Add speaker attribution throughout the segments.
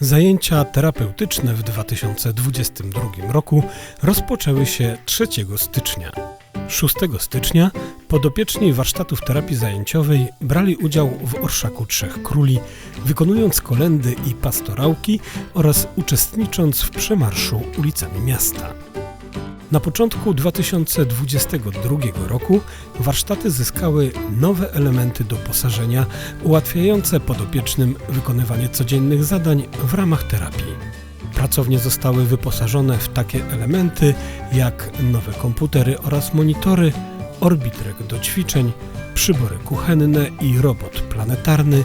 Speaker 1: Zajęcia terapeutyczne w 2022 roku rozpoczęły się 3 stycznia. 6 stycznia podopieczni warsztatów terapii zajęciowej brali udział w Orszaku Trzech Króli, wykonując kolendy i pastorałki oraz uczestnicząc w przemarszu ulicami miasta. Na początku 2022 roku warsztaty zyskały nowe elementy doposażenia ułatwiające podopiecznym wykonywanie codziennych zadań w ramach terapii. Pracownie zostały wyposażone w takie elementy jak nowe komputery oraz monitory, orbitrek do ćwiczeń, przybory kuchenne i robot planetarny,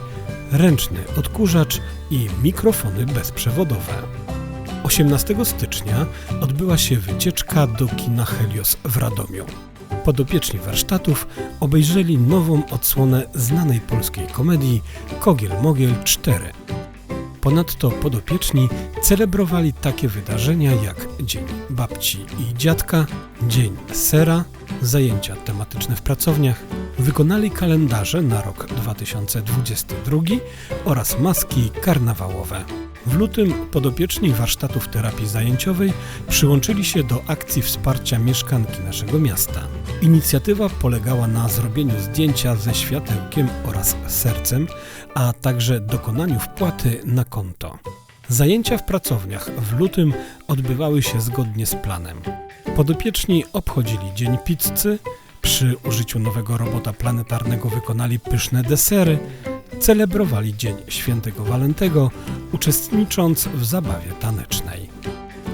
Speaker 1: ręczny odkurzacz i mikrofony bezprzewodowe. 18 stycznia odbyła się wycieczka do kina Helios w Radomiu. Podopieczni warsztatów obejrzeli nową odsłonę znanej polskiej komedii Kogiel Mogiel 4. Ponadto podopieczni celebrowali takie wydarzenia jak Dzień Babci i Dziadka, Dzień Sera, zajęcia tematyczne w pracowniach, wykonali kalendarze na rok 2022 oraz maski karnawałowe. W lutym podopieczni warsztatów terapii zajęciowej przyłączyli się do akcji wsparcia mieszkanki naszego miasta. Inicjatywa polegała na zrobieniu zdjęcia ze światełkiem oraz sercem, a także dokonaniu wpłaty na konto. Zajęcia w pracowniach w lutym odbywały się zgodnie z planem. Podopieczni obchodzili Dzień Pizzy, przy użyciu nowego robota planetarnego wykonali pyszne desery, celebrowali Dzień Świętego Walentego, uczestnicząc w zabawie tanecznej.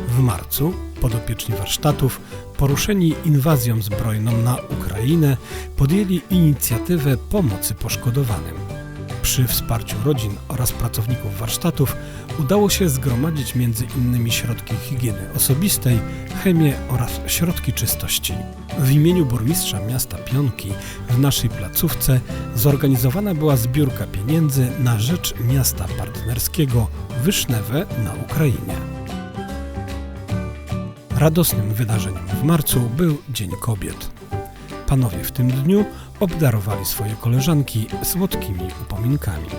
Speaker 1: W marcu podopieczni warsztatów, poruszeni inwazją zbrojną na Ukrainę, podjęli inicjatywę pomocy poszkodowanym. Przy wsparciu rodzin oraz pracowników warsztatów udało się zgromadzić m.in. środki higieny osobistej, chemię oraz środki czystości. W imieniu burmistrza miasta Pionki w naszej placówce zorganizowana była zbiórka pieniędzy na rzecz miasta partnerskiego Wysznewe na Ukrainie. Radosnym wydarzeniem w marcu był Dzień Kobiet. Panowie w tym dniu obdarowali swoje koleżanki słodkimi upominkami.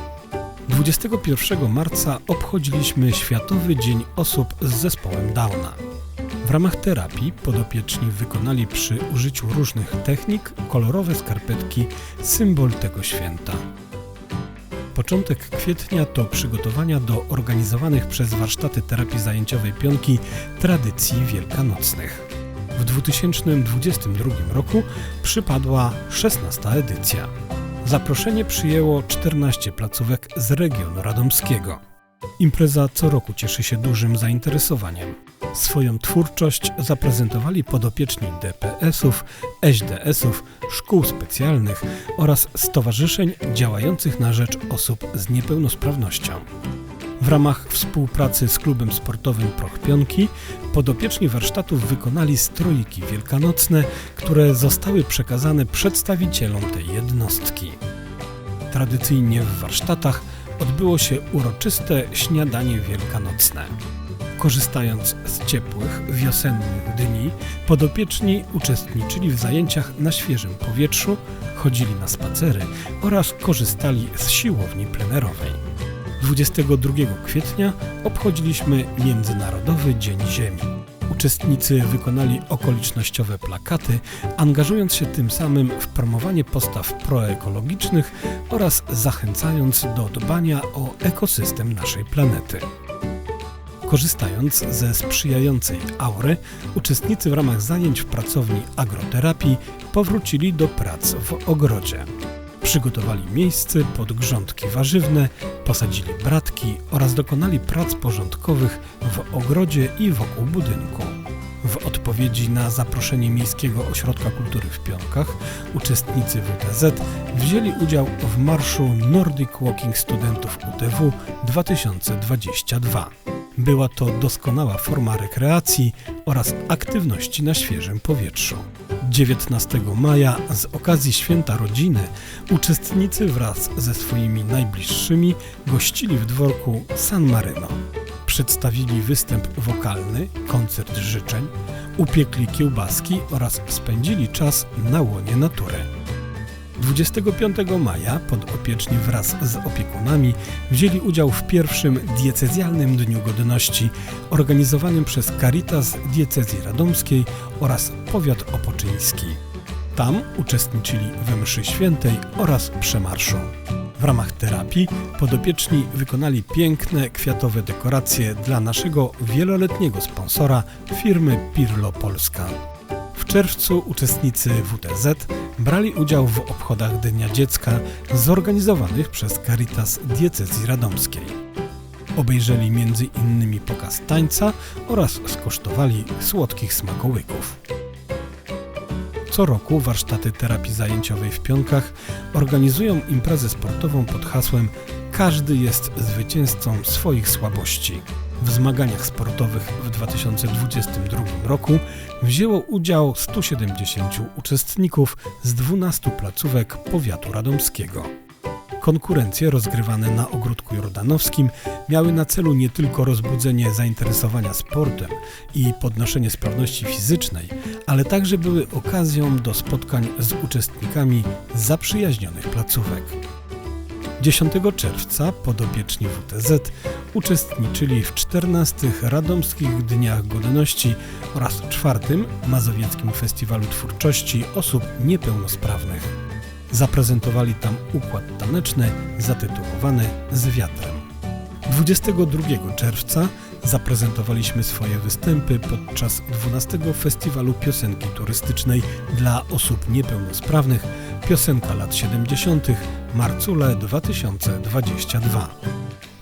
Speaker 1: 21 marca obchodziliśmy Światowy Dzień Osób z Zespołem Downa. W ramach terapii podopieczni wykonali przy użyciu różnych technik kolorowe skarpetki, symbol tego święta. Początek kwietnia to przygotowania do organizowanych przez warsztaty terapii zajęciowej Pionki tradycji wielkanocnych. W 2022 roku przypadła 16 edycja. Zaproszenie przyjęło 14 placówek z regionu radomskiego. Impreza co roku cieszy się dużym zainteresowaniem. Swoją twórczość zaprezentowali podopieczni DPS-ów, ŚDS-ów, szkół specjalnych oraz stowarzyszeń działających na rzecz osób z niepełnosprawnością. W ramach współpracy z klubem sportowym Proch Pionki podopieczni warsztatów wykonali strojki wielkanocne, które zostały przekazane przedstawicielom tej jednostki. Tradycyjnie w warsztatach odbyło się uroczyste śniadanie wielkanocne. Korzystając z ciepłych, wiosennych dni, podopieczni uczestniczyli w zajęciach na świeżym powietrzu, chodzili na spacery oraz korzystali z siłowni plenerowej. 22 kwietnia obchodziliśmy Międzynarodowy Dzień Ziemi. Uczestnicy wykonali okolicznościowe plakaty, angażując się tym samym w promowanie postaw proekologicznych oraz zachęcając do dbania o ekosystem naszej planety. Korzystając ze sprzyjającej aury, uczestnicy w ramach zajęć w pracowni agroterapii powrócili do prac w ogrodzie. Przygotowali miejsce pod grządki warzywne, posadzili bratki oraz dokonali prac porządkowych w ogrodzie i wokół budynku. W odpowiedzi na zaproszenie Miejskiego Ośrodka Kultury w Pionkach uczestnicy WTZ wzięli udział w marszu Nordic Walking Studentów UTW 2022. Była to doskonała forma rekreacji oraz aktywności na świeżym powietrzu. 19 maja z okazji Święta Rodziny uczestnicy wraz ze swoimi najbliższymi gościli w dworku San Marino. Przedstawili występ wokalny, koncert życzeń, upiekli kiełbaski oraz spędzili czas na łonie natury. 25 maja podopieczni wraz z opiekunami wzięli udział w pierwszym diecezjalnym Dniu Godności organizowanym przez Caritas Diecezji Radomskiej oraz Powiat Opoczyński. Tam uczestniczyli we mszy świętej oraz przemarszu. W ramach terapii podopieczni wykonali piękne kwiatowe dekoracje dla naszego wieloletniego sponsora firmy Pirlo Polska. W czerwcu uczestnicy WTZ brali udział w obchodach Dnia Dziecka zorganizowanych przez Caritas Diecezji Radomskiej. Obejrzeli m.in. pokaz tańca oraz skosztowali słodkich smakołyków. Co roku warsztaty terapii zajęciowej w Pionkach organizują imprezę sportową pod hasłem Każdy jest zwycięzcą swoich słabości. W zmaganiach sportowych w 2022 roku wzięło udział 170 uczestników z 12 placówek powiatu radomskiego. Konkurencje rozgrywane na ogródku jordanowskim miały na celu nie tylko rozbudzenie zainteresowania sportem i podnoszenie sprawności fizycznej, ale także były okazją do spotkań z uczestnikami zaprzyjaźnionych placówek. 10 czerwca podopieczni WTZ uczestniczyli w 14 Radomskich Dniach Godności oraz czwartym Mazowieckim Festiwalu Twórczości Osób Niepełnosprawnych. Zaprezentowali tam układ taneczny zatytułowany Z wiatrem. 22 czerwca zaprezentowaliśmy swoje występy podczas 12 Festiwalu Piosenki Turystycznej dla osób niepełnosprawnych Piosenka lat 70. Marcule 2022.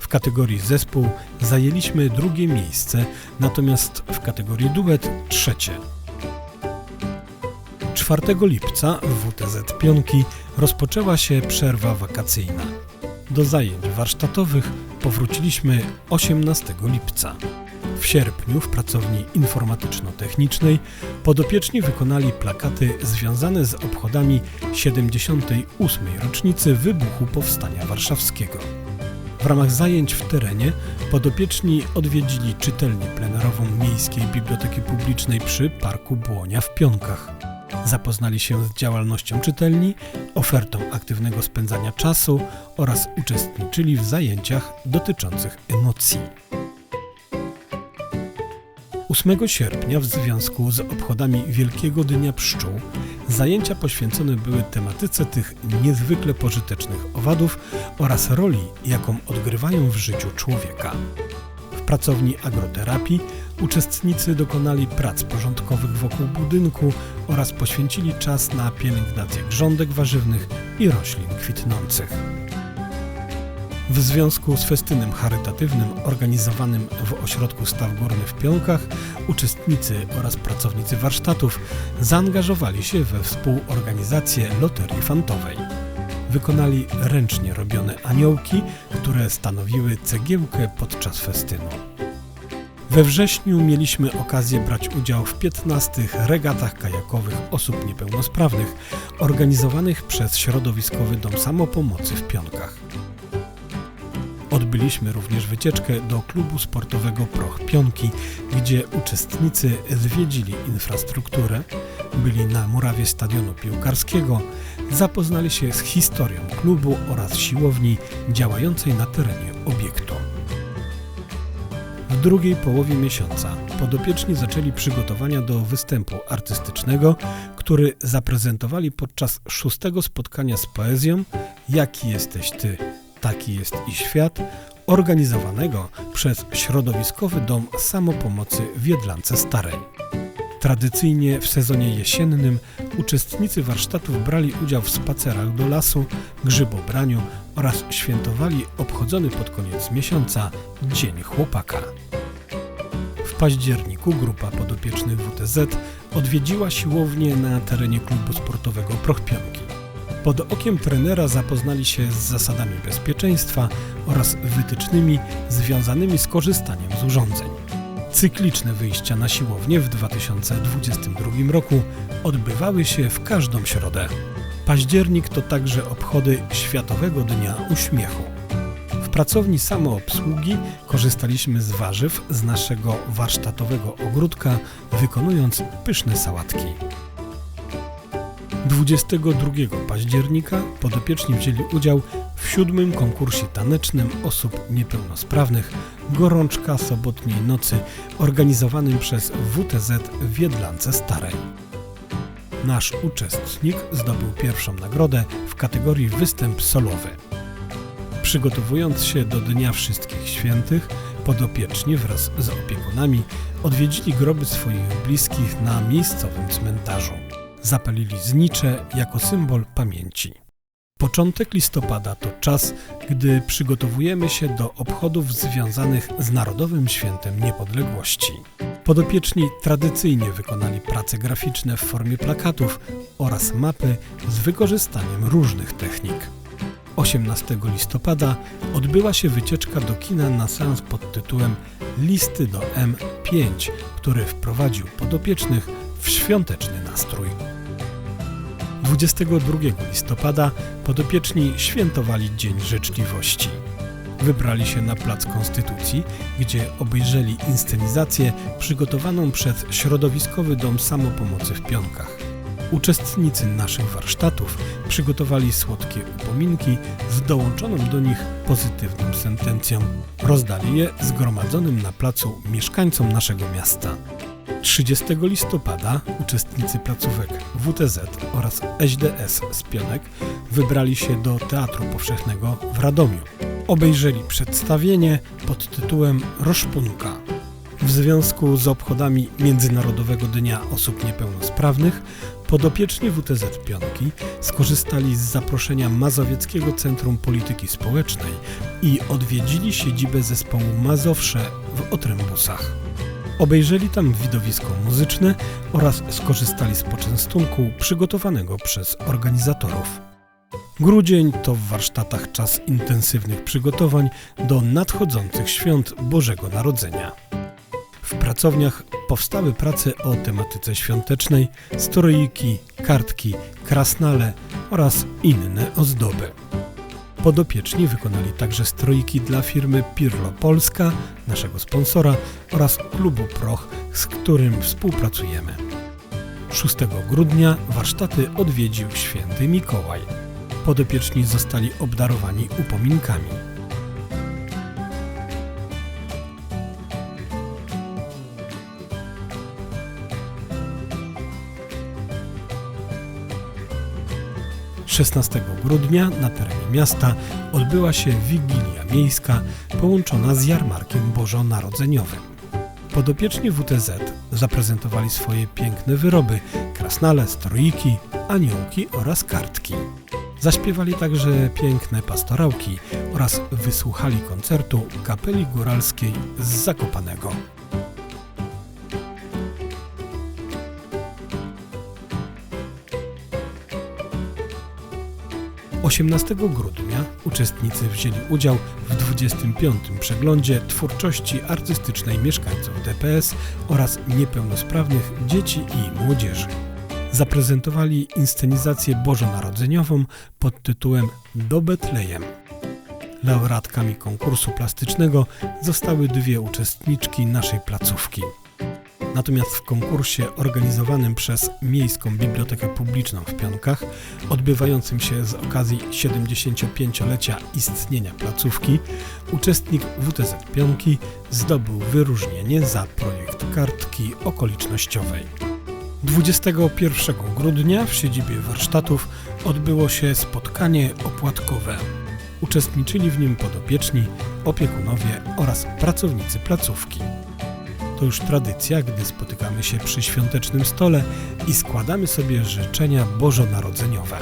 Speaker 1: W kategorii zespół zajęliśmy drugie miejsce, natomiast w kategorii duet trzecie. 4 lipca w WTZ Pionki rozpoczęła się przerwa wakacyjna. Do zajęć warsztatowych powróciliśmy 18 lipca. W sierpniu w pracowni informatyczno-technicznej podopieczni wykonali plakaty związane z obchodami 78. rocznicy wybuchu Powstania Warszawskiego. W ramach zajęć w terenie podopieczni odwiedzili czytelnię plenerową Miejskiej Biblioteki Publicznej przy Parku Błonia w Pionkach. Zapoznali się z działalnością czytelni, ofertą aktywnego spędzania czasu oraz uczestniczyli w zajęciach dotyczących emocji. 8 sierpnia w związku z obchodami Wielkiego Dnia Pszczół zajęcia poświęcone były tematyce tych niezwykle pożytecznych owadów oraz roli, jaką odgrywają w życiu człowieka. W pracowni agroterapii uczestnicy dokonali prac porządkowych wokół budynku oraz poświęcili czas na pielęgnację grządek warzywnych i roślin kwitnących. W związku z festynem charytatywnym organizowanym w ośrodku Staw Górny w Pionkach, uczestnicy oraz pracownicy warsztatów zaangażowali się we współorganizację loterii fantowej. Wykonali ręcznie robione aniołki, które stanowiły cegiełkę podczas festynu. We wrześniu mieliśmy okazję brać udział w 15 regatach kajakowych osób niepełnosprawnych organizowanych przez Środowiskowy Dom Samopomocy w Pionkach. Odbyliśmy również wycieczkę do klubu sportowego Proch Pionki, gdzie uczestnicy zwiedzili infrastrukturę, byli na murawie stadionu piłkarskiego, zapoznali się z historią klubu oraz siłowni działającej na terenie obiektu. W drugiej połowie miesiąca podopieczni zaczęli przygotowania do występu artystycznego, który zaprezentowali podczas szóstego spotkania z poezją Jaki jesteś ty, taki jest i świat, organizowanego przez Środowiskowy Dom Samopomocy w Jedlance Starej. Tradycyjnie w sezonie jesiennym uczestnicy warsztatów brali udział w spacerach do lasu, grzybobraniu oraz świętowali obchodzony pod koniec miesiąca Dzień Chłopaka. W październiku grupa podopiecznych WTZ odwiedziła siłownię na terenie klubu sportowego Prochpionki. Pod okiem trenera zapoznali się z zasadami bezpieczeństwa oraz wytycznymi związanymi z korzystaniem z urządzeń. Cykliczne wyjścia na siłownię w 2022 roku odbywały się w każdą środę. Październik to także obchody Światowego Dnia Uśmiechu. W pracowni samoobsługi korzystaliśmy z warzyw z naszego warsztatowego ogródka, wykonując pyszne sałatki. 22 października podopieczni wzięli udział w siódmym konkursie tanecznym osób niepełnosprawnych Gorączka Sobotniej Nocy organizowanym przez WTZ w Jedlance Starej. Nasz uczestnik zdobył pierwszą nagrodę w kategorii występ solowy. Przygotowując się do Dnia Wszystkich Świętych, podopieczni wraz z opiekunami odwiedzili groby swoich bliskich na miejscowym cmentarzu. Zapalili znicze jako symbol pamięci. Początek listopada to czas, gdy przygotowujemy się do obchodów związanych z Narodowym Świętem Niepodległości. Podopieczni tradycyjnie wykonali prace graficzne w formie plakatów oraz mapy z wykorzystaniem różnych technik. 18 listopada odbyła się wycieczka do kina na seans pod tytułem Listy do M5, który wprowadził podopiecznych w świąteczny nastrój. 22 listopada podopieczni świętowali Dzień Życzliwości. Wybrali się na Plac Konstytucji, gdzie obejrzeli inscenizację przygotowaną przez Środowiskowy Dom Samopomocy w Pionkach. Uczestnicy naszych warsztatów przygotowali słodkie upominki z dołączoną do nich pozytywną sentencją. Rozdali je zgromadzonym na placu mieszkańcom naszego miasta. 30 listopada uczestnicy placówek WTZ oraz SDS z Pionek wybrali się do Teatru Powszechnego w Radomiu. Obejrzeli przedstawienie pod tytułem Roszpunka. W związku z obchodami Międzynarodowego Dnia Osób Niepełnosprawnych podopieczni WTZ Pionki skorzystali z zaproszenia Mazowieckiego Centrum Polityki Społecznej i odwiedzili siedzibę zespołu Mazowsze w Otrębusach. Obejrzeli tam widowisko muzyczne oraz skorzystali z poczęstunku przygotowanego przez organizatorów. Grudzień to w warsztatach czas intensywnych przygotowań do nadchodzących świąt Bożego Narodzenia. W pracowniach powstały prace o tematyce świątecznej, stroiki, kartki, krasnale oraz inne ozdoby. Podopieczni wykonali także stroiki dla firmy Pirlo Polska, naszego sponsora, oraz klubu Proch, z którym współpracujemy. 6 grudnia warsztaty odwiedził święty Mikołaj. Podopieczni zostali obdarowani upominkami. Szesnastego grudnia na terenie miasta odbyła się Wigilia Miejska połączona z jarmarkiem bożonarodzeniowym. Podopieczni WTZ zaprezentowali swoje piękne wyroby, krasnale, stroiki, aniołki oraz kartki. Zaśpiewali także piękne pastorałki oraz wysłuchali koncertu kapeli góralskiej z Zakopanego. 18 grudnia uczestnicy wzięli udział w 25. przeglądzie twórczości artystycznej mieszkańców DPS oraz niepełnosprawnych dzieci i młodzieży. Zaprezentowali inscenizację bożonarodzeniową pod tytułem Do Betlejem. Laureatkami konkursu plastycznego zostały dwie uczestniczki naszej placówki. Natomiast w konkursie organizowanym przez Miejską Bibliotekę Publiczną w Pionkach, odbywającym się z okazji 75-lecia istnienia placówki, uczestnik WTZ Pionki zdobył wyróżnienie za projekt kartki okolicznościowej. 21 grudnia w siedzibie warsztatów odbyło się spotkanie opłatkowe. Uczestniczyli w nim podopieczni, opiekunowie oraz pracownicy placówki. To już tradycja, gdy spotykamy się przy świątecznym stole i składamy sobie życzenia bożonarodzeniowe.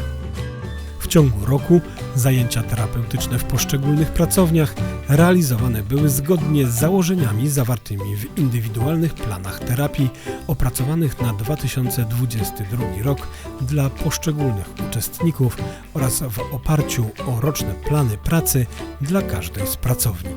Speaker 1: W ciągu roku zajęcia terapeutyczne w poszczególnych pracowniach realizowane były zgodnie z założeniami zawartymi w indywidualnych planach terapii opracowanych na 2022 rok dla poszczególnych uczestników oraz w oparciu o roczne plany pracy dla każdej z pracowni.